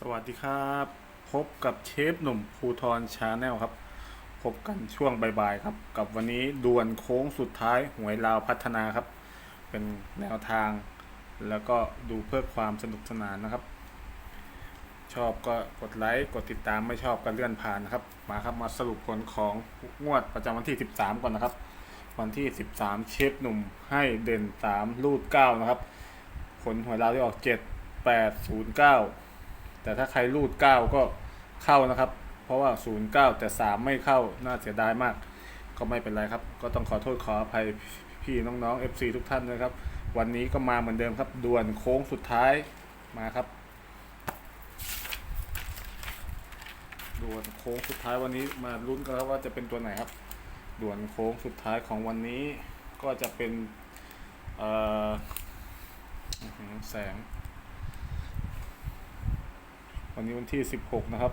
สวัสดีครับ พบกับเชฟหนุ่มภูทรชาแนลครับ พบกันช่วงบ่ายๆครับ กับวันนี้ดวลโค้งสุดท้ายหวยลาวพัฒนาครับ เป็นแนวทาง แล้วก็ดูเพื่อความสนุกสนานนะครับ ชอบก็กดไลค์กดติดตามไม่ชอบก็เลื่อนผ่านนะครับ มาครับมาสรุปผลของงวดประจำวันที่ 13 ก่อนนะครับ วันที่ 13 เชฟหนุ่มให้เด่น 3 รูด 9 นะครับ ผลหวยลาวที่ออก 7 8 0 9 แต่ถ้าใครรูด 9 ก็เข้านะครับ เพราะว่า 09 แต่ 3 ไม่เข้าน่าเสียดายมาก ก็ไม่เป็นไรครับ ก็ต้องขอโทษขออภัยพี่น้องๆ FC ทุกท่านนะครับ วันนี้ก็มาเหมือนเดิมครับด่วนโค้งสุดท้ายมาครับด่วนโค้งสุดท้ายวันนี้มาลุ้นกันครับว่าจะเป็นตัวไหนครับ ด่วนโค้งสุดท้ายของวันนี้ก็จะเป็นเอ่อแสง วันนี้วันที่16นะครับ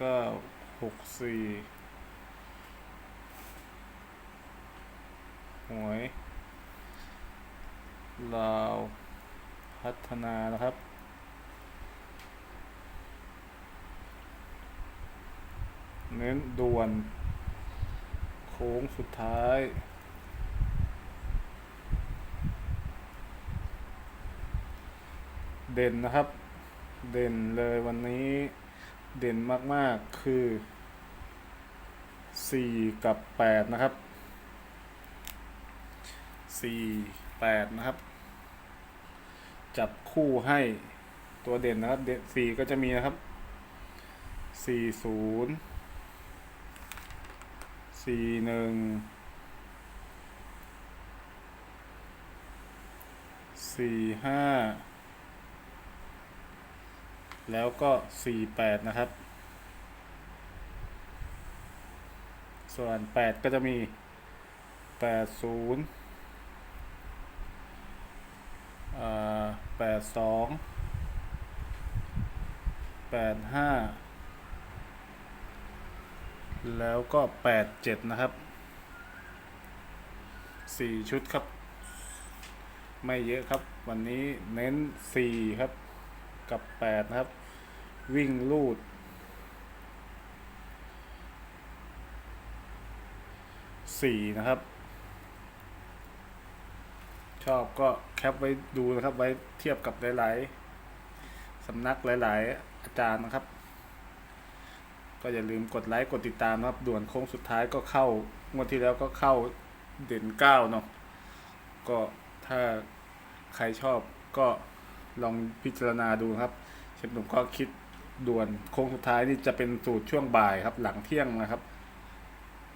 0964หวยลาวพัฒนานะครับเน้นด่วน โค้งสุดท้าย ด่นนะครับ เด่นเลยวันนี้เด่นมากๆคือ 4 กับ 8 นะครับ 4 8 นะครับ จับคู่ให้ตัวเด่นนะครับเด่น4ก็จะมีนะครับ 40 41 45 แล้วก็ 48 นะครับ ส่วน 8 ก็จะมี 80อ่า82 85แล้วก็87นะครับ4ชุดครับ ไม่เยอะครับ วันนี้เน้น4ครับ กับ8นะครับ วิ่งลูด สี่นะครับ ชอบก็แคปไว้ดูนะครับ ไว้เทียบกับหลาย ๆ สำนักหลาย ๆ อาจารย์นะครับ ก็อย่าลืมกดไลค์กดติดตามนะครับ ด่วนโค้งสุดท้ายก็เข้างวดที่แล้วก็เข้าเด่นเก้าเนาะก็ถ้าใครชอบก็ลองพิจารณาดูครับเชฟหนุ่มก็คิด ด่วนโค้งสุดท้ายนี่จะเป็นสูตรช่วงบ่ายครับ หลังเที่ยงนะครับ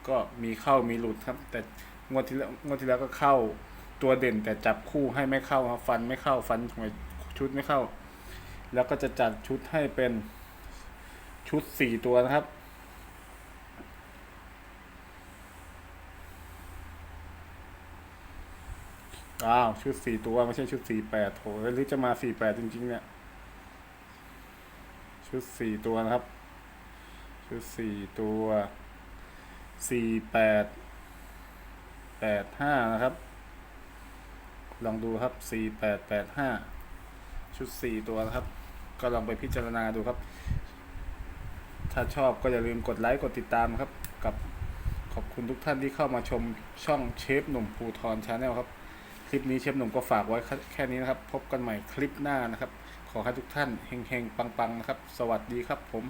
ก็มีเข้ามีหลุดครับ แต่งวดที่แล้วงวดที่แล้วก็เข้าตัวเด่นแต่จับคู่ให้ไม่เข้าครับฟันไม่เข้าฟันหวยชุดไม่เข้า แล้วก็จะจัดชุดให้เป็นชุดสี่ตัวนะครับอ้าวชุดสี่ตัวไม่ใช่ชุดสี่แปดโถหรือจะมาสี่แปดจริงๆเนี่ย ชุดสี่ตัวนะครับ ชุดสี่ตัวสี่แปดแปดห้านะครับ ลองดูครับสี่แปดแปดห้าชุดสี่ตัวนะครับ ก็ลองไปพิจารณาดูครับ ถ้าชอบก็อย่าลืมกดไลค์กดติดตามครับ กับขอบคุณทุกท่านที่เข้ามาชมช่องเชฟหนุ่มภูทรชาแนลครับ ลิปนี้เชฟหนุ่มก็ฝากไว้แค่นี้นะครับ พบกันใหม่คลิปหน้านะครับ ขอให้ทุกท่านเฮงๆ ปังๆ นะครับ สวัสดีครับผม